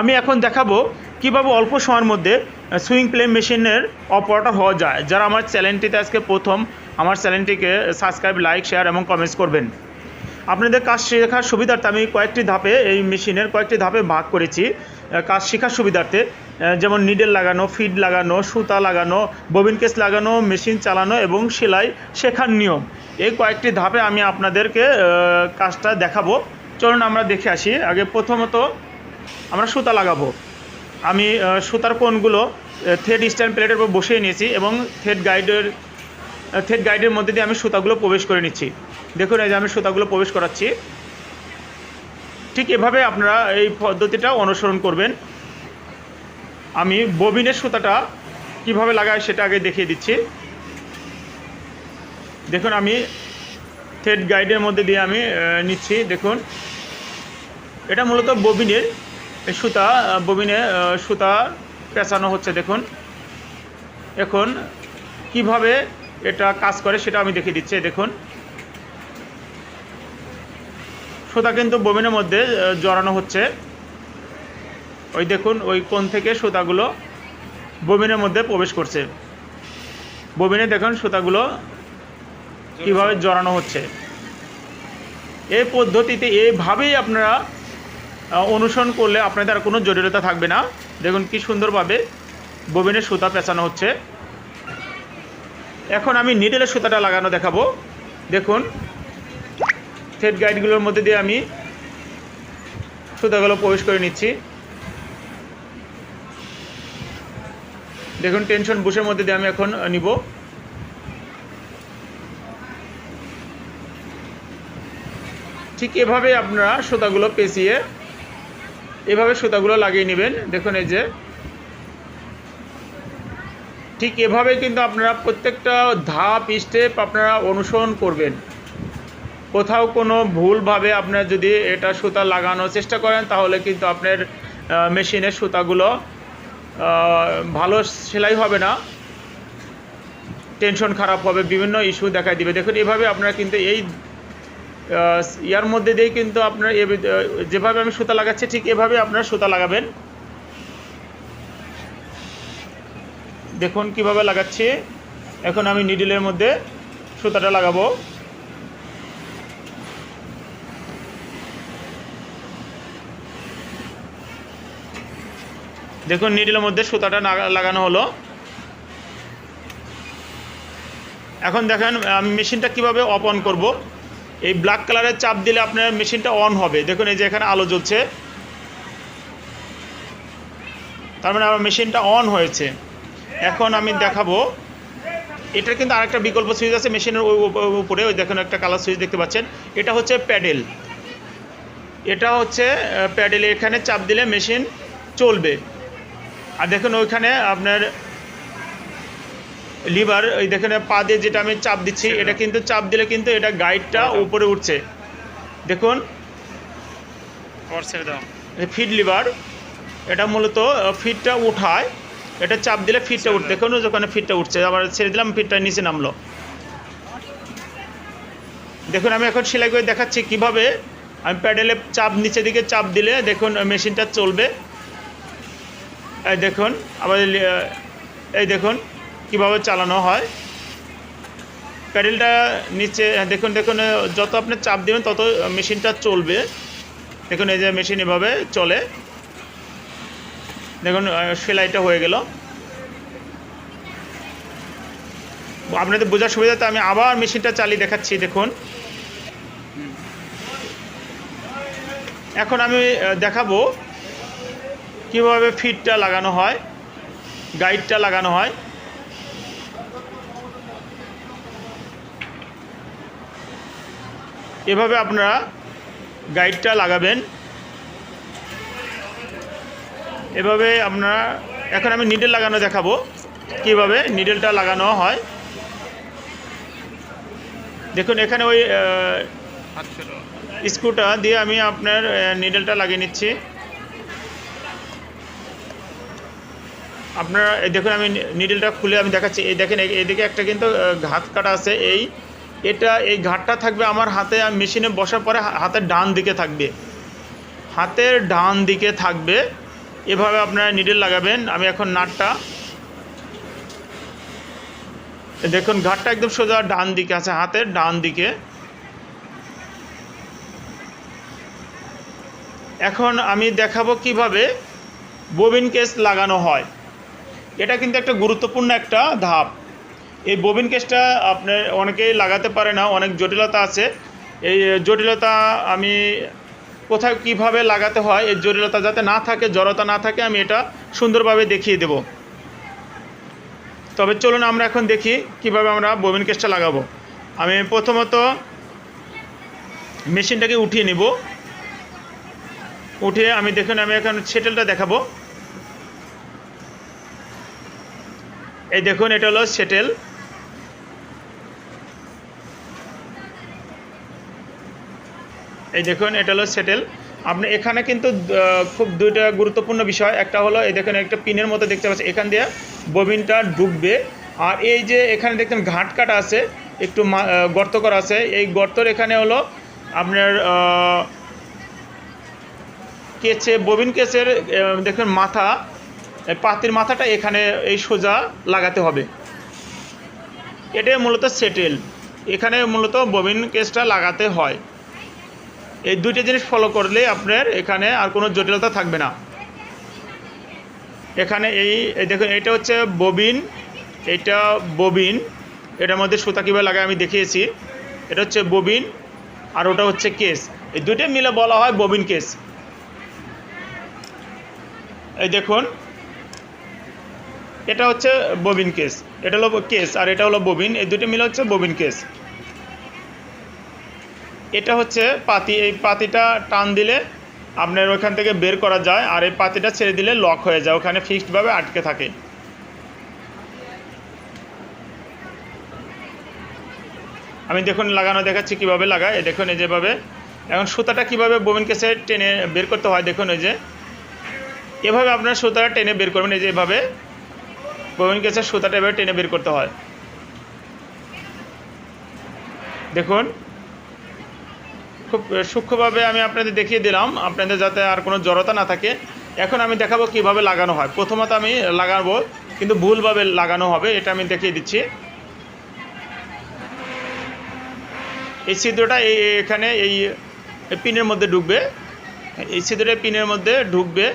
আমি এখন দেখাবো কীভাবে অল্প সময়ের মধ্যে সুইং প্লে মেশিনের অপারেটর হওয়া যায়। যারা আমার চ্যানেলটিতে আজকে প্রথম, আমার চ্যানেলটিকে সাবস্ক্রাইব লাইক শেয়ার এবং কমেন্টস করবেন। আপনাদের কাজ শেখার সুবিধার্থে আমি কয়েকটি ধাপে এই মেশিনের কয়েকটি ধাপে ভাগ করেছি কাজ শেখার সুবিধার্থে। যেমন নিডেল লাগানো ফিড লাগানো, সুতা লাগানো ববিন কেস লাগানো মেশিন চালানো এবং সেলাই শেখার নিয়ম। এই কয়েকটি ধাপে আমি আপনাদেরকে কাজটা দেখাবো। চলুন আমরা দেখে আসি। আগে প্রথমত আমরা সুতা লাগাবো। আমি সুতার কোণগুলো থ্রেড স্ট্যান্ড প্লেটের উপর বসিয়ে নিয়েছি এবং থ্রেড গাইডের থ্রেড গাইডের মধ্যে দিয়ে আমি সুতাগুলো প্রবেশ করে নিচ্ছি। দেখুন এই যে আমি সুতাগুলো প্রবেশ করাচ্ছি। ঠিক এভাবে আপনারা এই পদ্ধতিটা অনুসরণ করবেন। আমি ববিনের সুতাটা কীভাবে লাগাই সেটা আগে দেখিয়ে দিচ্ছি। দেখুন আমি থ্রেড গাইডের মধ্যে দিয়ে আমি নিচ্ছি। দেখুন, এটা মূলত ববিনের সুতা ববিনে সুতা পেঁচানো হচ্ছে, দেখুন। এখন কীভাবে এটা কাজ করে সেটা আমি দেখিয়ে দিচ্ছি দেখুন। সুতা কিন্তু ববিনের মধ্যে জড়ানো হচ্ছে। ওই দেখুন, ওই কোন থেকে সুতাগুলো ববিনের মধ্যে প্রবেশ করছে। ববিনে দেখুন সুতাগুলো কীভাবে জড়ানো হচ্ছে। এই পদ্ধতিতে এইভাবেই আপনারা অনুসরণ করলে আপনাদের আর কোনো জটিলতা থাকবে না। দেখুন কি সুন্দরভাবে ববিনের সুতা পেঁচানো হচ্ছে। এখন আমি নিডেলের সুতাটা লাগানো দেখাবো। দেখুন থ্রেড গাইডগুলোর মধ্যে দিয়ে আমি সুতাগুলো প্রবেশ করে নিচ্ছি। দেখুন টেনশন বুশের মধ্যে দিয়ে আমি এখন নিব। ঠিক এভাবে আপনারা সুতাগুলো পেঁচিয়ে এভাবে সুতাগুলো লাগিয়ে নেবেন। দেখুন এই যে। ঠিক এভাবে কিন্তু আপনারা প্রত্যেকটা ধাপ স্টেপ আপনারা অনুসরণ করবেন। কোথাও কোনো ভুলভাবে আপনারা যদি এটা সুতা লাগানোর চেষ্টা করেন, তাহলে কিন্তু আপনার মেশিনের সুতাগুলো ভালো সেলাই হবে না। টেনশন খারাপ হবে, বিভিন্ন ইস্যু দেখাই দিবে। দেখুন, এভাবে আপনারা কিন্তু এই ইয়ার মধ্যে দিয়ে কিন্তু আপনার যেভাবে আমি সুতা লাগাচ্ছি, ঠিক এভাবে আপনারা সুতা লাগাবেন। দেখুন কীভাবে লাগাচ্ছি। এখন আমি নিডিলের মধ্যে সুতাটা লাগাবো। দেখুন নিডিলের মধ্যে সুতাটা লাগা- লাগানো হলো। এখন দেখেন, আমি মেশিনটা কীভাবে অফ অন করব। এই ব্ল্যাক কালারের চাপ দিলে আপনার মেশিনটা অন হবে। দেখুন, এই যে এখানে আলো জ্বলছে। তার মানে আমার মেশিনটা অন হয়েছে। এখন আমি দেখাবো। এটার কিন্তু আরেকটা বিকল্প সুইচ আছে মেশিনের ওই উপরে। ওই দেখুন, একটা কালার সুইচ দেখতে পাচ্ছেন। এটা হচ্ছে প্যাডেল এটা হচ্ছে প্যাডেল এখানে চাপ দিলে মেশিন চলবে। আর দেখুন, ওইখানে আপনার লিভার ওই দেখেন পা দিয়ে যেটা আমি চাপ দিচ্ছি এটা কিন্তু চাপ দিলে কিন্তু এটা গাইডটা উপরে উঠছে। দেখুন। ফিড লিভার এটা মূলত ফিডটা উঠায় এটা চাপ দিলে ফিডটা উঠছে। দেখুন ওখানে ফিটটা উঠছে আবার ছেড়ে দিলাম ফিডটা নিচে নামলো। দেখুন আমি এখন সেলাই করে দেখাচ্ছি কীভাবে আমি প্যাডেলে চাপ নিচে দিকে চাপ দিলে দেখুন মেশিনটা চলবে। এই দেখুন আবার এই দেখুন কীভাবে চালানো হয়। প্যাডেলটা নিচে দেখুন দেখুন, যত আপনি চাপ দেবেন, তত মেশিনটা চলবে। দেখুন, এই যে মেশিন এভাবে চলে। দেখুন সেলাইটা হয়ে গেল। আপনাদের বোঝার সুবিধাতে আমি আবার মেশিনটা চালিয়ে দেখাচ্ছি, দেখুন। এখন আমি দেখাবো কীভাবে ফিটটা লাগানো হয়, গাইডটা লাগানো হয়। এভাবে আপনারা গাইডটা লাগাবেন। এভাবে আপনারা, এখন আমি নিডেল লাগানো দেখাবো, কীভাবে নিডেলটা লাগানো হয়। দেখুন, এখানে ওই স্ক্রুটা দিয়ে আমি আপনার নিডেলটা লাগিয়ে নিচ্ছি। আপনারা, দেখুন, আমি নিডেলটা খুলে আমি দেখাচ্ছি। এই দেখেন এইদিকে একটা কিন্তু ঘাত কাটা আছে, এই এটা এই ঘাটটা থাকবে আমার হাতে মেশিনে বসার পরে হাতের ডান দিকে থাকবে। হাতের ডান দিকে থাকবে। এভাবে আপনারা নিডেল লাগাবেন। আমি এখন নাটটা দেখুন, ঘাটটা একদম সোজা ডান দিকে আছে, হাতের ডান দিকে। এখন আমি দেখাবো কীভাবে ববিন কেস লাগানো হয়। এটা কিন্তু একটা গুরুত্বপূর্ণ একটা ধাপ। এই ববিন কেসটা আপনার অনেকেই লাগাতে পারে না, অনেক জটিলতা আছে। এই জটিলতা আমি কোথায় কীভাবে লাগাতে হয়, এই জটিলতা যাতে না থাকে, জড়তা না থাকে, আমি এটা সুন্দরভাবে দেখিয়ে দেব। তবে চলুন আমরা এখন দেখি কীভাবে আমরা ববিন কেসটা লাগাবো। আমি প্রথমত মেশিনটাকে উঠিয়ে নিব। উঠিয়ে আমি দেখুন, আমি এখন সেটেলটা দেখাবো। এই দেখুন, এটা হলো সেটেল এই দেখুন, এটা হলো সেটেল আপনি এখানে কিন্তু খুব দুইটা গুরুত্বপূর্ণ বিষয়। একটা হলো, এই দেখুন, একটা পিনের মতো দেখতে পাচ্ছেন। এখান দিয়ে ববিনটা ঢুকবে আর এই যে এখানে দেখতেন ঘাট কাটা আছে। একটু গর্ত করা আছে। এই গর্তর এখানে হলো আপনার কেচে, ববিন কেচের দেখুন, মাথা। পাতির মাথাটা এখানে এই সোজা লাগাতে হবে। এটাই মূলত সেটেল এখানে মূলত ববিন কেসটা লাগাতে হয়। এই দুইটা জিনিস ফলো করলে আপনার এখানে আর কোনো জটিলতা থাকবে না। এখানে এই দেখুন, এটা হচ্ছে ববিন এটা ববিন এটার মধ্যে সুতা কীভাবে লাগায় আমি দেখিয়েছি। এটা হচ্ছে ববিন আর ওটা হচ্ছে কেস এই দুইটা মিলে বলা হয় ববিন কেস এই দেখুন, এটা হচ্ছে ববিন কেস এটা হলো কেস আর এটা হলো ববিন এই দুটো মিলে হচ্ছে ববিন কেস এটা হচ্ছে পাতি, এই পাতিটা টান দিলে আপনার ওখান থেকে বের করা যায় আর এই পাতিটা ছেড়ে দিলে লক হয়ে যায়, ওখানে ফিক্সডভাবে আটকে থাকে। আমি দেখুন লাগানো দেখাচ্ছি কীভাবে লাগায় দেখুন এই যেভাবে। এখন সুতাটা কীভাবে ববিন কেসে টেনে বের করতে হয়, দেখুন এই যে। এভাবে আপনার সুতাটা টেনে বের করবেন, এই যে এভাবে। ববিন কেসের সুতাটা এভাবে টেনে বের করতে হয়। দেখুন খুব সূক্ষ্মভাবে আমি আপনাদের দেখিয়ে দিলাম। আপনাদের যাতে আর কোনো জড়তা না থাকে। এখন আমি দেখাবো কীভাবে লাগানো হয়। প্রথমত আমি লাগাবো, কিন্তু ভুলভাবে লাগানো হবে, এটা আমি দেখিয়ে দিচ্ছি। এই ছিদ্রটা এই, এখানে এই পিনের মধ্যে ঢুকবে। এই ছিদ্রটা পিনের মধ্যে ঢুকবে।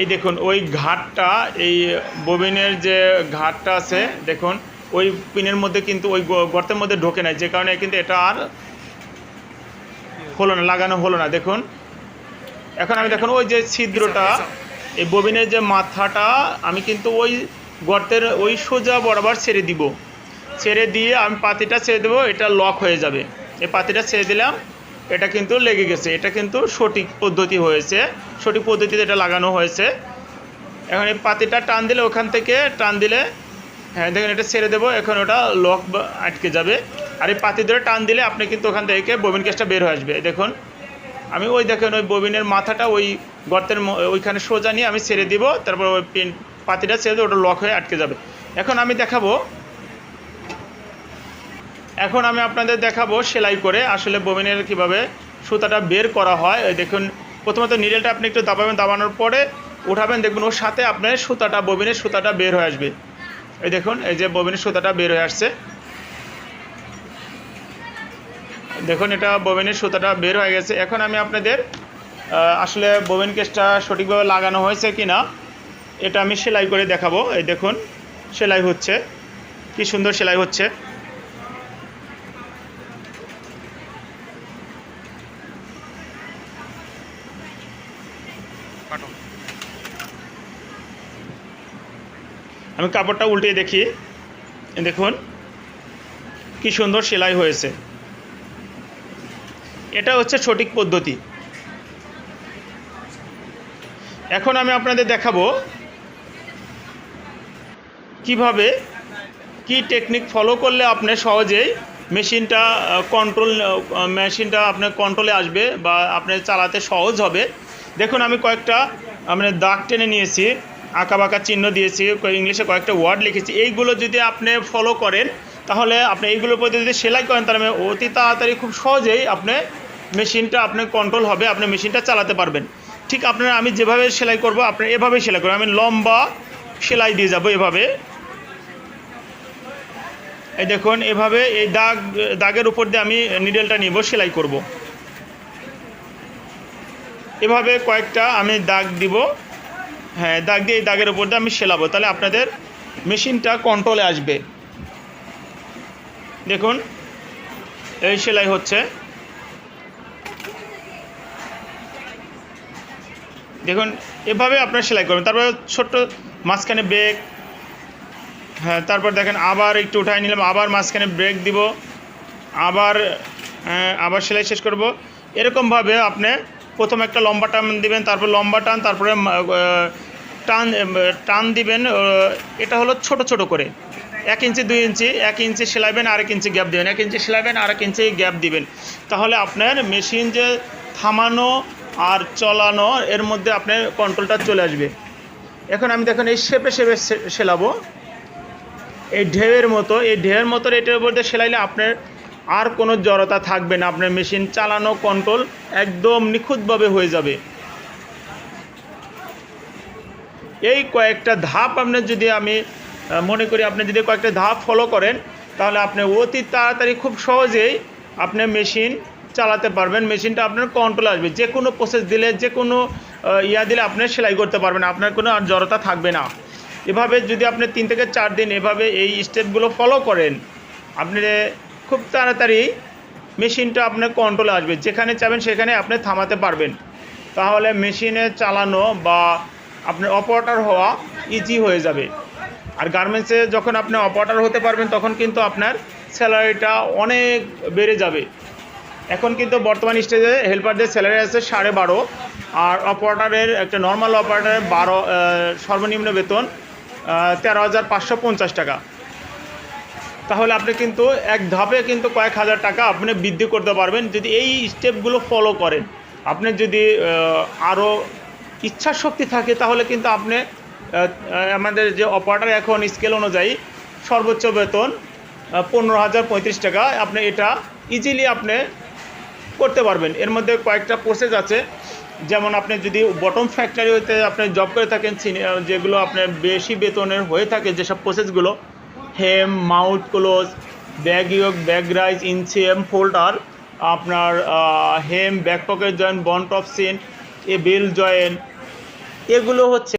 এই দেখুন ওই ঘাটটা এই ববিনের যে ঘাটটা আছে দেখুন ওই পিনের মধ্যে কিন্তু ওই গর্তের মধ্যে ঢোকে না যে কারণে কিন্তু এটা আর হলো না লাগানো হলো না দেখুন। এখন আমি দেখুন ওই যে ছিদ্রটা এই ববিনের যে মাথাটা আমি কিন্তু ওই গর্তের ওই সোজা বরাবর ছেড়ে দিব। ছেড়ে দিয়ে আমি পাতিটা ছেড়ে দেবো এটা লক হয়ে যাবে। এই পাতিটা ছেড়ে দিলাম এটা কিন্তু লেগে গেছে, এটা কিন্তু সঠিক পদ্ধতি হয়েছে, সঠিক পদ্ধতিতে এটা লাগানো হয়েছে। এখন এই পাতিটা টান দিলে ওখান থেকে, টান দিলে হ্যাঁ দেখুন এটা ছেড়ে দেবো, এখন ওটা লক আটকে যাবে। আর এই পাতি ধরে টান দিলে আপনি কিন্তু ওখান থেকে ববিন কেসটা বের হয়ে আসবে। দেখুন, আমি ওই দেখেন ওই ববিনের মাথাটা ওই গর্তের ওইখানে সোজা নিয়ে আমি ছেড়ে দিব, তারপর ওই পেন পাতিটা ছেড়ে দেবো ওটা লক হয়ে আটকে যাবে। এখন আমি দেখাবো এখন আমি আপনাদের দেখাবো সেলাই করে আসলে ববিনের কীভাবে সুতাটা বের করা হয়। দেখুন, প্রথমত নিডেলটা আপনি একটু দাবাবেন, দাবানোর পরে উঠাবেন, দেখবেন ওর সাথে আপনার সুতাটা ববিনের সুতাটা বের হয়ে আসবে। এই দেখুন, এই যে ববিনের সুতাটা বের হয়ে আসছে। দেখুন, এটা ববিনের সুতাটা বের হয়ে গেছে। এখন আমি আপনাদের আসলে ববিন কেসটা সঠিকভাবে লাগানো হয়েছে কি না এটা আমি সেলাই করে দেখাবো। এই দেখুন, সেলাই হচ্ছে। কি সুন্দর সেলাই হচ্ছে। কাটো। আমি কাপড়টা উল্টিয়ে দেখি। দেখুন, কি সুন্দর সেলাই হয়েছে। এটা হচ্ছে সঠিক পদ্ধতি। এখন আমি আপনাদের দেখাবো কীভাবে কি টেকনিক ফলো করলে আপনি সহজেই মেশিনটা কন্ট্রোল মেশিনটা আপনার কন্ট্রোলে আসবে বা আপনার চালাতে সহজ হবে। দেখুন, আমি কয়েকটা মানে দাগ টেনে নিয়েছি আঁকা বাঁকা চিহ্ন দিয়েছি ইংলিশে কয়েকটা ওয়ার্ড লিখেছি। এইগুলো যদি আপনি ফলো করেন, তাহলে আপনি এইগুলোর প্রতি যদি সেলাই করেন, তাহলে অতি তাড়াতাড়ি খুব সহজেই আপনি মেশিনটা আপনার কন্ট্রোল হবে, আপনি মেশিনটা চালাতে পারবেন। ঠিক আপনার, আমি যেভাবে সেলাই করব, আপনি এভাবেই সেলাই করবেন আমি লম্বা সেলাই দিয়ে যাব এভাবে। এই দেখুন, এভাবে এই দাগ, দাগের উপর দিয়ে আমি নিডেলটা নিব, সেলাই করব। এভাবে কয়েকটা আমি দাগ দিব। হ্যাঁ দাগ দিয়ে এই দাগের উপর দিয়ে আমি সেলাবো। তাহলে আপনাদের মেশিনটা কন্ট্রোলে আসবে। দেখুন এই সেলাই হচ্ছে। দেখুন এভাবে আপনার সেলাই করবেন। তারপরে ছোট্ট মাঝখানে ব্রেক হ্যাঁ তারপর দেখেন আবার একটু উঠাই নিলাম আবার মাঝখানে ব্রেক দিব। আবার আহ, আবার সেলাই শেষ করব। এরকমভাবে আপনি প্রথম একটা লম্বা টান দিবেন, তারপর লম্বা টান, তারপরে টান টান দিবেন এটা হলো ছোট ছোট করে। এক ইঞ্চি, দুই ইঞ্চি, এক ইঞ্চি সেলাইবেন আর এক ইঞ্চি গ্যাপ দেবেন। এক ইঞ্চি সেলাইবেন আর এক ইঞ্চি গ্যাপ দিবেন। তাহলে আপনার মেশিন যে থামানো আর চলানো, এর মধ্যে আপনার কন্ট্রোলটা চলে আসবে। এখন আমি দেখুন, এই শেপে শেপে সেলাবো। এই ঢেউয়ের মতো, এই ঢেউয়ের মতো এটার উপর দিয়ে সেলাইলে আপনার আর কোনো জড়তা থাকবে না। আপনার মেশিন চালানো কন্ট্রোল একদম নিখুঁতভাবে হয়ে যাবে। এই কয়েকটা ধাপ আপনার যদি আমি মনে করি আপনি যদি কয়েকটা ধাপ ফলো করেন, তাহলে আপনি অতি তাড়াতাড়ি খুব সহজেই আপনি মেশিন চালাতে পারবেন। মেশিনটা আপনার কন্ট্রোল আসবে। যে কোনো প্রসেস দিলে, যে কোনো ইয়া দিলে আপনি সেলাই করতে পারবেন আপনার কোনো আর জড়তা থাকবে না। এভাবে যদি আপনি তিন থেকে চার দিন এভাবে এই স্টেপগুলো ফলো করেন, আপনি খুব তাড়াতাড়ি মেশিনটা আপনার কন্ট্রোলে আসবে। যেখানে চাবেন সেখানে আপনি থামাতে পারবেন। তাহলে মেশিনে চালানো বা আপনার অপারেটর হওয়া ইজি হয়ে যাবে। আর গার্মেন্টসে যখন আপনি অপারেটর হতে পারবেন, তখন কিন্তু আপনার স্যালারিটা অনেক বেড়ে যাবে। এখন কিন্তু বর্তমান স্টেজে হেল্পারদের স্যালারি আছে সাড়ে বারো, আর অপারেটারের একটা নর্মাল অপারেটারের বারো সর্বনিম্ন বেতন তেরো হাজার পাঁচশো পঞ্চাশ টাকা। তাহলে আপনি কিন্তু এক ধাপে কিন্তু কয়েক হাজার টাকা আপনি বৃদ্ধি করতে পারবেন যদি এই স্টেপগুলো ফলো করেন। আপনি যদি আরও ইচ্ছা শক্তি থাকে, তাহলে কিন্তু আপনি আমাদের যে অপারেটার এখন স্কেল অনুযায়ী সর্বোচ্চ বেতন পনেরো হাজার পঁয়ত্রিশ টাকা, আপনি এটা ইজিলি আপনি করতে পারবেন। এর মধ্যে কয়েকটা প্রসেস আছে। যেমন আপনি যদি বটম ফ্যাক্টরিতে আপনি জব করে থাকেন যেগুলো আপনার বেশি বেতনের হয়ে থাকে যেসব প্রসেসগুলো hem mouth close bag yoke bag rise seam folder আপনার hem back pocket joint bond off seam a bell join এগুলো হচ্ছে